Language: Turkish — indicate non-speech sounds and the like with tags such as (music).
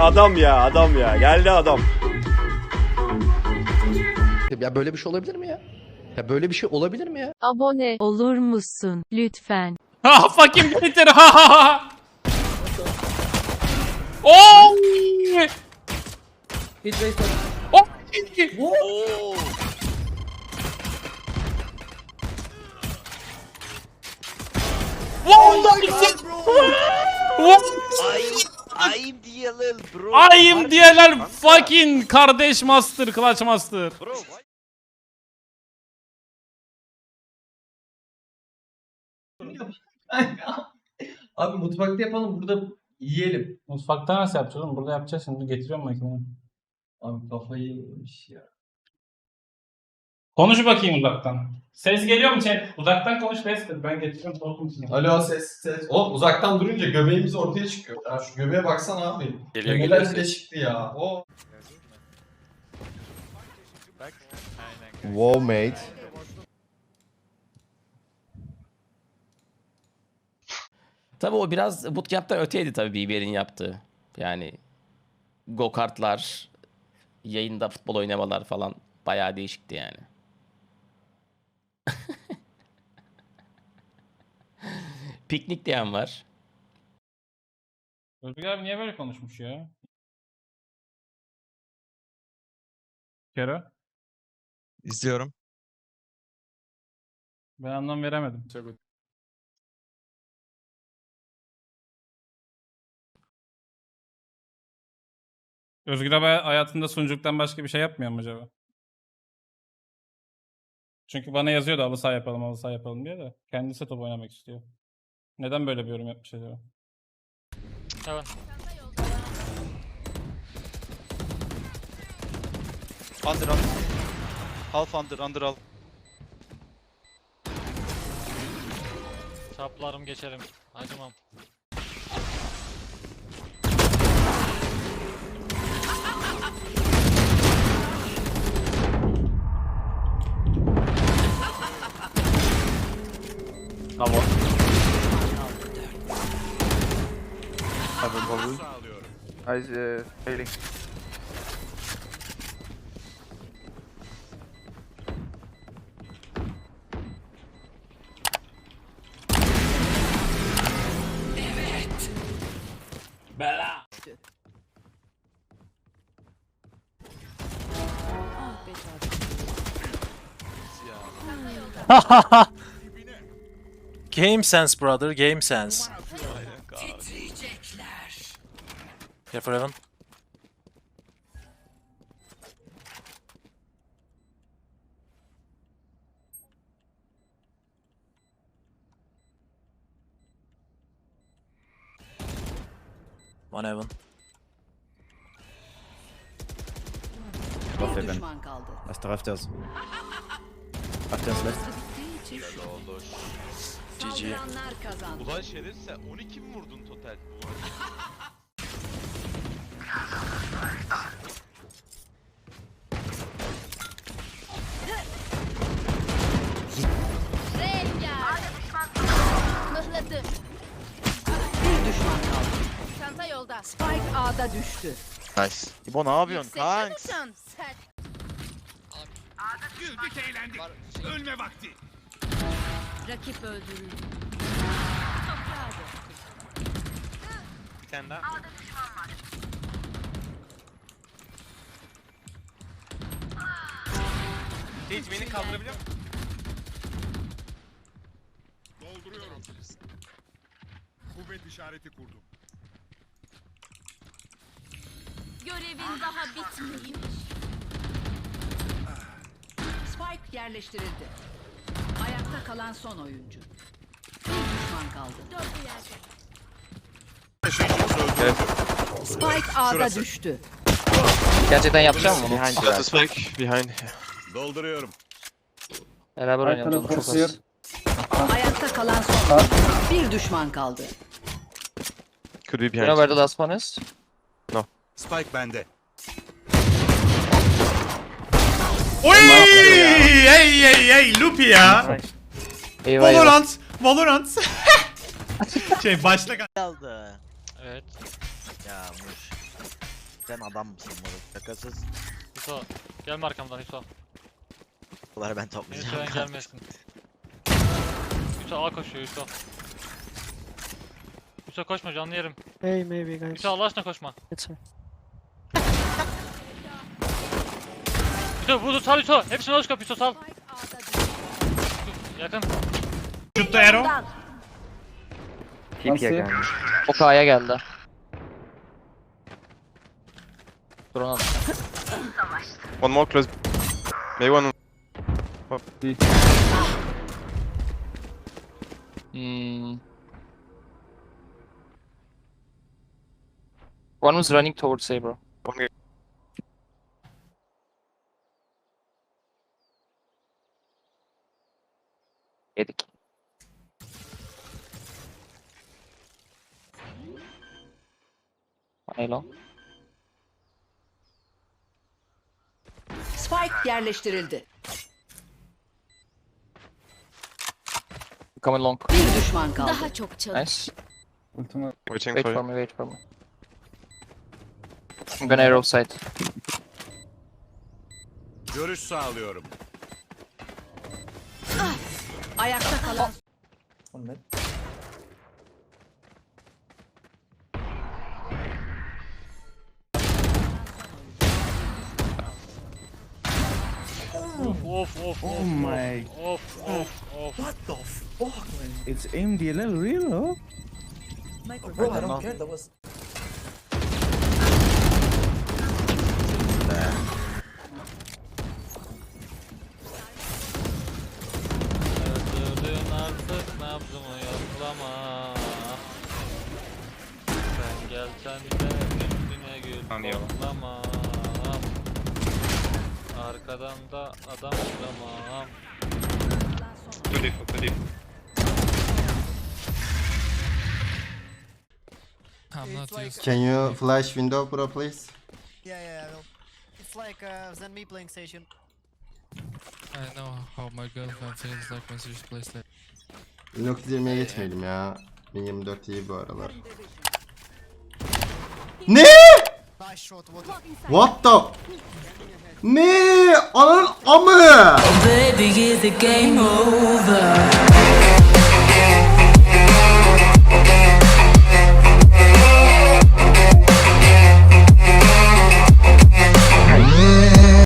Adam ya adam ya. Geldi adam. Ya böyle bir şey olabilir mi ya? Ya böyle bir şey olabilir mi ya? Abone olur musun lütfen? Ha fucking bitter ha ha ha. Oh! Oh! I'm DLL bro. Ayım diyeler fucking kardeş master, clutch master. Bro. why- Abi mutfakta yapalım burada yiyelim. Mutfakta nasıl yapacağız oğlum? Burada yapacağız şimdi getiriyorum makineyi. Abi kafayı yemiş ya. Konuş bakayım uzaktan. Ses geliyor mu? Şey, uzaktan konuş Lester. Ben getiriyorum korkum için. Alo ses ses. Oğlum uzaktan durunca göbeğimiz ortaya çıkıyor. Ya şu göbeğe baksana abi. Geliyor, Göbeğler geliyor bile ses. çıktı ya. O. Wow mate. Tabii o biraz bootcamp'ten öteydi tabii BBR'in yaptığı. Yani go-kartlar, yayında futbol oynamalar falan bayağı değişikti yani. Piknik diyen var. Özgür abi niye böyle konuşmuş ya? Kero? İzliyorum. Ben anlam veremedim. Özgür abi hayatında sunuculuktan başka bir şey yapmıyor mu acaba? Çünkü bana yazıyordu halı saha yapalım halı saha yapalım diye de. Kendisi top oynamak istiyor. Neden böyle bir yorum yapmış acaba? Under under. Half under under half. Saplarım geçerim. Acımam. Guys, uh, failing. (laughs) Game sense brother, game sense. For heaven. One heaven. Bir düşman kaldı. Last rafters. Rafters left. GG. kazandı. Ulan şeref sen 12 mi vurdun total? (laughs) Mıhladı. Bir düşman kaldı. Çanta yolda. Spike A'da düştü. Nice. İbo ne yapıyorsun kanks? Sert. Rakip öldürüldü. Bir tane daha. Hiç beni kaldırabiliyor musun? Dolduruyorum. Kuvvet işareti kurdum. Görevin daha bitmedi. Spike yerleştirildi. Ayakta kalan son oyuncu. Bir düşman kaldı. Dördü yerde. Spike A'da düştü. Gerçekten yapacağım mı? Behind spike. Behind. Dolduruyorum. Beraber oynayalım. Çok az. Ayakta kalan son. Bir düşman kaldı. Could be behind. where the last one is? Spike bende. Oy! Ey ey ey Lupi ya. Valorant. Valorant. (laughs) şey başla Kaldı. Evet. Yağmur. Sen adam mısın moruk? Şakasız. Hüso. Gelme arkamdan Hüso. Bunları ben toplayacağım. seven gelmesin. (laughs) Hüso A koşuyor Hüso. Hüso koşma canlı yerim. Hey maybe guys. Hüso Allah aşkına koşma. It's Hüso vurdu sal Hüso. Hepsini alış kap Hüso sal. Yakın. Şutta Ero. Tipiye geldi. O K'ya geldi. Drone at. One more close. Maybe one. Hmm. One was running towards A bro. One Yedik. Long. Spike yerleştirildi. Coming long. Bir düşman kaldı. Daha çok çalış. Nice. Waiting Wait for for you. me, wait for me. I'm gonna arrow side. Görüş sağlıyorum. Ayakta kalan Of of of. Oh my. Of of of. What the fuck man? It's MDLL real, huh? Bro, I don't care. That was Öldürdün artık nabzımı yoklama. Sen gelsen de üstüne gül toplama. Arkadan da adam vuramam. Can you flash window pro please? Yeah, yeah, I will. It's like uh, Zen me playing station. I know how my girlfriend feels like when she plays like. Nox 20'ye geçmeyelim ya. 1024 iyi bu aralar. Ne? What the? Ne? Ananın amı! Baby, is the game over?